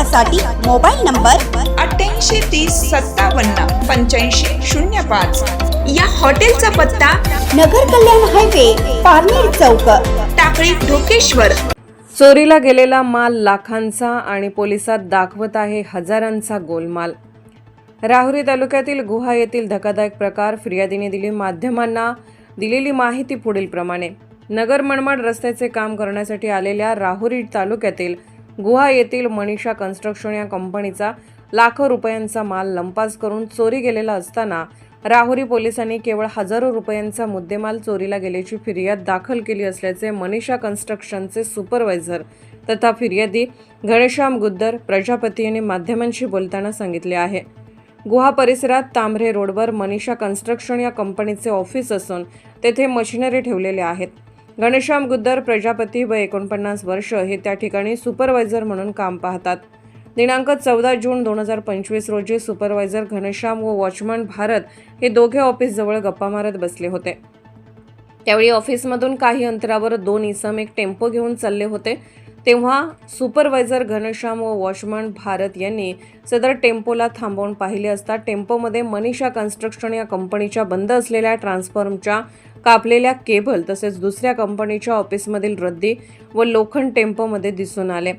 संपर्कासाठी mobile number अठ्ठ्याऐंशी तीस सत्तावन्न पंच्याऐंशी शून्य पाच. या हॉटेलचा पत्ता नगर कल्याण हायवे पारनेर चौक. टाकळी ढोकेश्वर. चोरीला गेलेला माल लाखांचा आणि पोलिसात दाखवत आहे हजारांचा गोलमाल. राहुरी तालुक्यातील गुहा येथील धक्कादायक प्रकार फिर्यादीने दिली माध्यमांना दिलेली माहिती पुढील प्रमाणे नगर मनमाड रस्त्याचे काम करण्यासाठी आलेल्या राहुरी तालुक्यातील गुहा येथील मनीषा कन्स्ट्रक्शन या कंपनीचा लाखो रुपयांचा माल लंपास करून चोरी गेलेला असताना राहुरी पोलिसांनी केवळ हजारो रुपयांचा मुद्देमाल चोरीला गेल्याची फिर्याद दाखल केली असल्याचे मनीषा कन्स्ट्रक्शनचे सुपरवायझर तथा फिर्यादी घनश्याम गुद्दर प्रजापती यांनी माध्यमांशी बोलताना सांगितले आहे. गुहा परिसरात तांभरे रोडवर मनीषा कन्स्ट्रक्शन या कंपनीचे ऑफिस असून तेथे मशिनरी ठेवलेल्या आहेत. घनश्याम गुद्दर प्रजापती व एकोणपन्नास वर्ष हे त्या ठिकाणी सुपरवायझर म्हणून काम पाहतात. दिनांक चौदा जून दोन हजार पंचवीस रोजी सुपरवायझर घनश्याम व वॉचमन भारत हे दोघे ऑफिसजवळ गप्पा मारत बसले होते. त्यावेळी ऑफिसमधून काही अंतरावर दोन इसम एक टेम्पो घेऊन चालले होते. तेव्हा सुपरवायझर घनश्याम व वॉचमन भारत यांनी सदर टेम्पोला थांबवून पाहिले असता टेम्पोमध्ये मनीषा कन्स्ट्रक्शन या कंपनीच्या बंद असलेल्या ट्रान्सफॉर्मच्या कापलेल्या केबल तसेच दुसऱ्या कंपनीच्या ऑफिसमधील रद्दी व लोखंड टेम्पोमध्ये दिसून आले.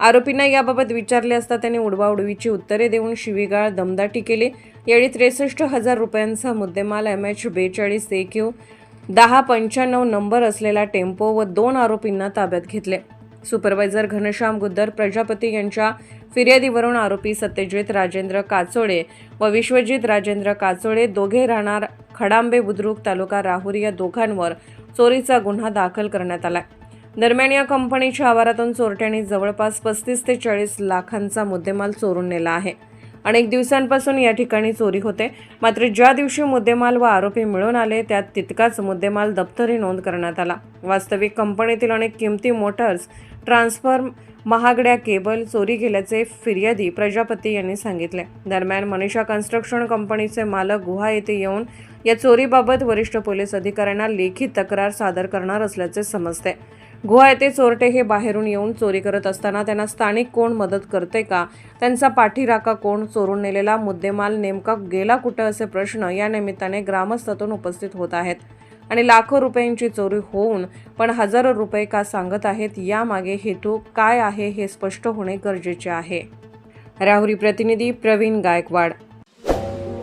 आरोपींना याबाबत विचारले असता त्यांनी उडवाउडवीची उत्तरे देऊन शिवीगाळ दमदाटी केली. यावेळी त्रेसष्ट हजार रुपयांचा मुद्देमाल एम एच बेचाळीस ए क्यू दहा पंच्याण्णव नंबर असलेला टेम्पो व दोन आरोपींना ताब्यात घेतले. सुपरवायझर घनश्याम गुद्दर प्रजापती यांच्या फिर्यादीवरून आरोपी सत्यजित राजेंद्र काचोळे व विश्वजित राजेंद्र काचोळे दोघे राहणार खडांबे बुद्रुक तालुका राहुरी या दोघांवर चोरीचा गुन्हा दाखल करण्यात आला दरम्यान या कंपनीच्या आवारातून चोरट्यांनी जवळपास पस्तीस ते चाळीस लाखांचा मुद्देमाल चोरून नेला आहे. अनेक दिवसांपासून या ठिकाणी चोरी होते. मात्र ज्या दिवशी मुद्देमाल व आरोपी मिळून आले त्यात तितकाच मुद्देमाल दप्तरी नोंद करण्यात आला. वास्तविक कंपनीतील अनेक किमती मोटर्स ट्रान्सफर महागड्या केबल चोरी गेल्याचे फिर्यादी प्रजापती यांनी सांगितले. दरम्यान मनीषा कन्स्ट्रक्शन कंपनीचे मालक गुहा येथे येऊन या चोरीबाबत वरिष्ठ पोलीस अधिकाऱ्यांना लेखी तक्रार सादर करणार असल्याचे समजते. गुहा येथे चोरटे हे बाहेरून येऊन चोरी करत असताना त्यांना स्थानिक कोण मदत करते का? त्यांचा पाठीराका कोण? चोरून नेलेला मुद्देमाल नेमका गेला कुठं असे प्रश्न या निमित्ताने ग्रामस्थातून उपस्थित होत आहेत. आणि लाखो रुपयांची चोरी होऊन पण हजारो रुपये का सांगत आहेत? यामागे हेतू काय आहे हे स्पष्ट होणे गरजेचे आहे. राहुरी प्रतिनिधी प्रवीण गायकवाड